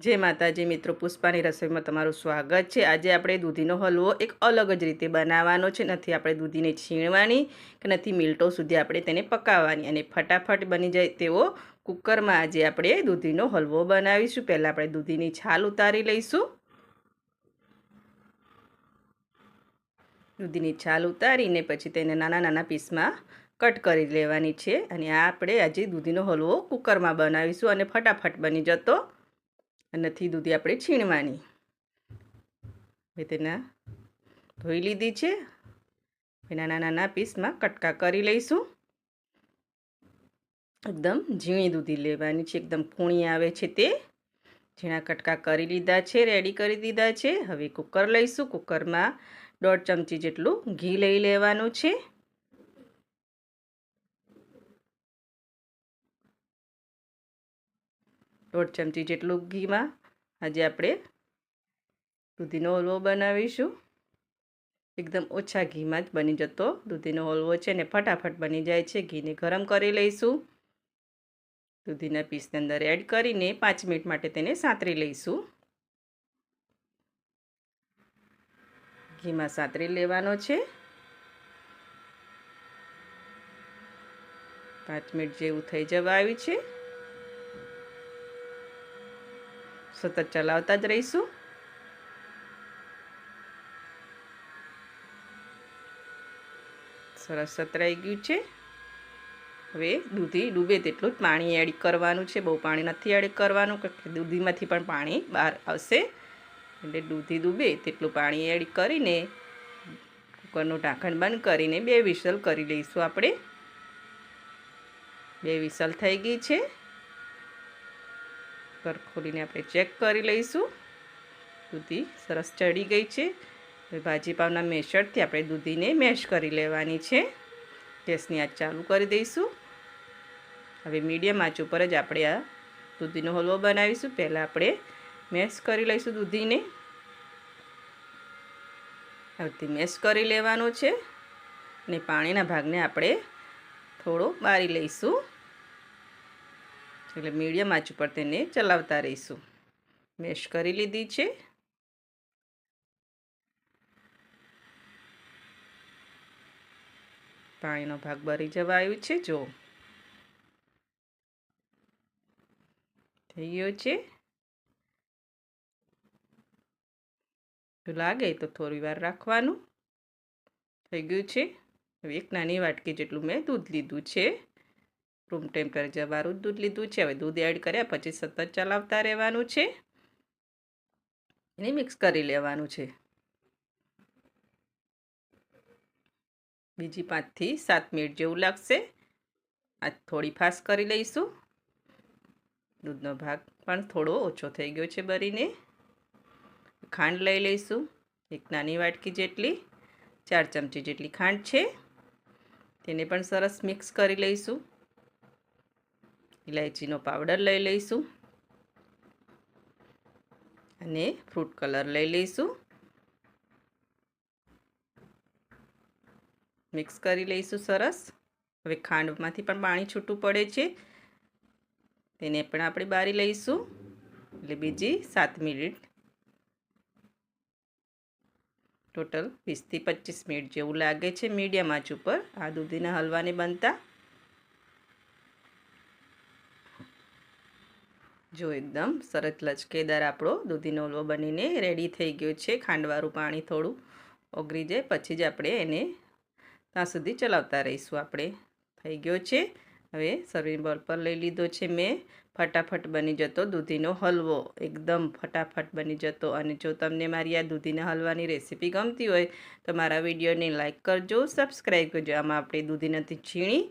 જય માતાજી મિત્રો, પુષ્પાની રસોઈમાં તમારું સ્વાગત છે. આજે આપણે દૂધીનો હલવો એક અલગ જ રીતે બનાવવાનો છે. નથી આપણે દૂધીને છીણવાની કે નથી મિલ્ટો સુધી આપણે તેને પકાવવાની. અને ફટાફટ બની જાય તેવો કુકરમાં આજે આપણે દૂધીનો હલવો બનાવીશું. પહેલાં આપણે દૂધીની છાલ ઉતારી લઈશું. દૂધીની છાલ ઉતારીને પછી તેને નાના નાના પીસમાં કટ કરી લેવાની છે. અને આ આપણે આજે દૂધીનો હલવો કુકરમાં બનાવીશું અને ફટાફટ બની જતો નથી દૂધી આપણે છીણવાની. મેં તેના ધોઈ લીધી છે. નાના નાના પીસમાં કટકા કરી લઈશું. એકદમ ઝીણી દૂધી લેવાની છે. એકદમ કૂણી આવે છે તે. ઝીણા કટકા કરી લીધા છે રેડી કરી દીધા છે. હવે કુકર લઈશું. કુકરમાં દોઢ ચમચી જેટલું ઘી લઈ લેવાનું છે. દોઢ ચમચી જેટલું ઘીમાં આજે આપણે દૂધીનો હલવો બનાવીશું. એકદમ ઓછા ઘીમાં જ બની જતો દૂધીનો હલવો છે ને ફટાફટ બની જાય છે. ઘીને ગરમ કરી લઈશું. દૂધીના પીસની અંદર એડ કરીને પાંચ મિનિટ માટે તેને સાંતરી લઈશું. ઘીમાં સાતરી લેવાનો છે. પાંચ મિનિટ જેવું થઈ જવા આવ્યું છે. સતત ચલાવતા જ રહીશું. સરસ સતરાઈ ગયું છે. હવે દૂધી ડૂબે તેટલું જ પાણી એડ કરવાનું છે. બહુ પાણી નથી એડ કરવાનું કે દૂધીમાંથી પણ પાણી બહાર આવશે. એટલે દૂધી ડૂબે તેટલું પાણી એડ કરીને કુકરનું ઢાંકણ બંધ કરીને બે વિસલ કરી લઈશું આપણે. બે વિસલ થઈ ગઈ છે. કુકર ખોલીને આપણે ચેક કરી લઈશું. દૂધી સરસ ચડી ગઈ છે. ભાજી પાવના મેશરથી આપણે દૂધીને મેશ કરી લેવાની છે. ગેસની આંચ ચાલુ કરી દઈશું. હવે મીડિયમ આંચ ઉપર જ આપણે આ દૂધીનો હલવો બનાવીશું. પહેલાં આપણે મેશ કરી લઈશું દૂધીને. હવે મેશ કરી લેવાનો છે. અને પાણીના ભાગને આપણે થોડો બારી લઈશું. એટલે મીડિયમ આંચ ઉપર તેને ચલાવતા રહીશું. મેશ કરી લીધી છે. પાણીનો ભાગ ભરી જવા આવ્યું છે, જો. થઈ ગયો છે. જો લાગે તો થોડી વાર રાખવાનું. થઈ ગયું છે. હવે એક નાની વાટકી જેટલું મેં દૂધ લીધું છે. રૂમ ટેમ્પરેચર વાળું દૂધ લીધું છે. હવે દૂધ એડ કર્યા પછી સતત ચલાવતા રહેવાનું છે. એને મિક્સ કરી લેવાનું છે. બીજી પાંચથી સાત મિનિટ જેવું લાગશે. આ થોડી ફાસ્ટ કરી લઈશું. દૂધનો ભાગ પણ થોડો ઓછો થઈ ગયો છે બરીને ખાંડ લઈ લઈશું. એક નાની વાટકી જેટલી, ચાર ચમચી જેટલી ખાંડ છે. તેને પણ સરસ મિક્સ કરી લઈશું. ઇલાયચીનો પાવડર લઈ લઈશું. અને ફ્રૂટ કલર લઈ લઈશું. મિક્સ કરી લઈશું સરસ. હવે ખાંડમાંથી પણ પાણી છૂટું પડે છે. તેને પણ આપણે બારી લઈશું. એટલે બીજી સાત મિનિટ. ટોટલ વીસથી પચીસ મિનિટ જેવું લાગે છે મીડિયમ આંચ ઉપર. આ દૂધીના હલવાને બનતા. જો એકદમ સરસ લચકેદાર આપણો દૂધીનો હલવો બનીને રેડી થઈ ગયો છે. ખાંડવાળું પાણી થોડું ઓગળી જાય, પછી જ આપણે એને ત્યાં સુધી ચલાવતા રહીશું આપણે. થઈ ગયો છે. હવે સર્વિંગ બોલ પર લઈ લીધો છે મેં. ફટાફટ બની જતો દૂધીનો હલવો. એકદમ ફટાફટ બની જતો. અને જો તમને મારી આ દૂધીના હલવાની રેસીપી ગમતી હોય તો મારા વિડીયોને લાઇક કરજો સબસ્ક્રાઈબ કરજો. આમાં આપણે દૂધીનાથી છીણી.